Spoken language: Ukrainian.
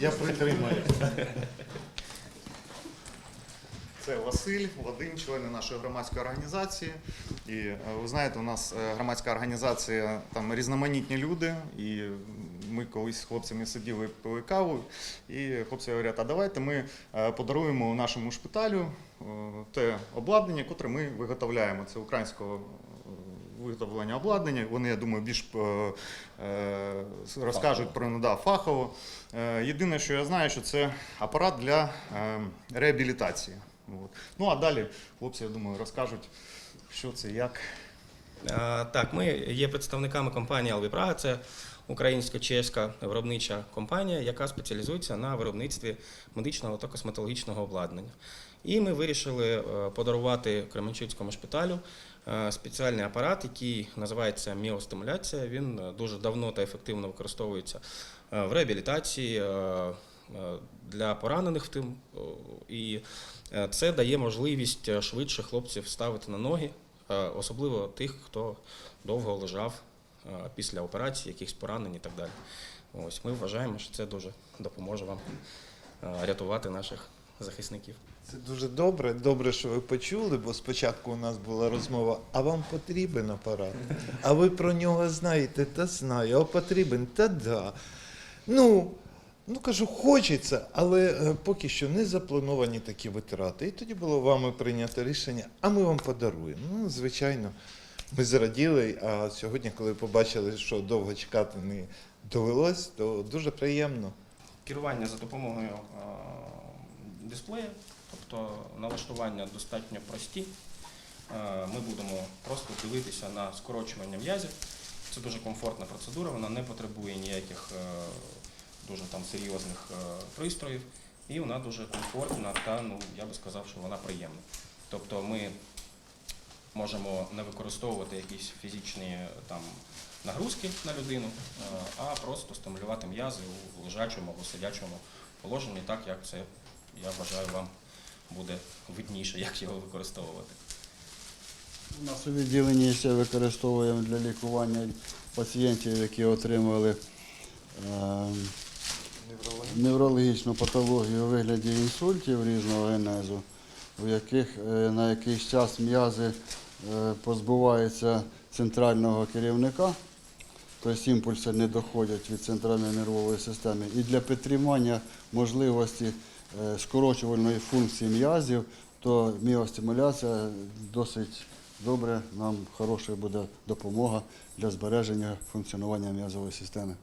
Я притримаю. Це Василь, Вадим, члени нашої громадської організації. І е, ви знаєте, у нас е, громадська організація там різноманітні люди. І ми колись з хлопцями сиділи, пили каву, і хлопці говорять, а давайте ми е, подаруємо нашому шпиталю те обладнання, котре ми виготовляємо. Це українського виготовлення обладнання. Вони, я думаю, більш е, е, розкажуть про ну, да, фахово. Е, Єдине, що я знаю, що це апарат для реабілітації. Ну а далі хлопці, я думаю, розкажуть, що це, як. Так, ми є представниками компанії Alvi Це українсько-чеська виробнича компанія, яка спеціалізується на виробництві медичного та косметологічного обладнання. І ми вирішили е, подарувати Кременчуцькому шпиталю е, спеціальний апарат, який називається міостимуляція. Він е, дуже давно та ефективно використовується в реабілітації. Для поранених тим і це дає можливість швидше хлопців ставити на ноги, особливо тих, хто довго лежав після операції, якихось поранень і так далі. Ось ми вважаємо, що це дуже допоможе вам рятувати наших захисників. Це дуже добре. Добре, що ви почули, бо спочатку у нас була розмова, а вам потрібен апарат? А ви про нього знаєте, та знаю, а потрібен, та да. Ну, ну кажу, хочеться, але е, поки що не заплановані такі витрати. І тоді було вами прийнято рішення, а ми вам подаруємо. Ну, звичайно, ми зраділи, а сьогодні, коли побачили, що довго чекати не довелось, то дуже приємно. Керування за допомогою дисплея, тобто налаштування достатньо прості. Е, Ми будемо просто дивитися на скорочування м'язів. Це дуже комфортна процедура, вона не потребує ніяких е, дуже там серйозних е, пристроїв, і вона дуже комфортна та ну я би сказав, що вона приємна. Тобто ми можемо не використовувати якісь фізичні там нагрузки на людину, а просто стимулювати м'язи у лежачому або сидячому положенні, так як це, я вважаю, вам буде видніше, як його використовувати. У нас у відділенні ще використовуємо для лікування пацієнтів, які отримали е, неврологічну патологію у вигляді інсультів різного генезу, у яких е, на якийсь час м'язи е, позбуваються центрального керівника, тобто імпульси не доходять від центральної нервової системи. І для підтримання можливості скорочувальної функції м'язів, то міостимуляція досить добре, нам хороша буде допомога для збереження функціонування м'язової системи.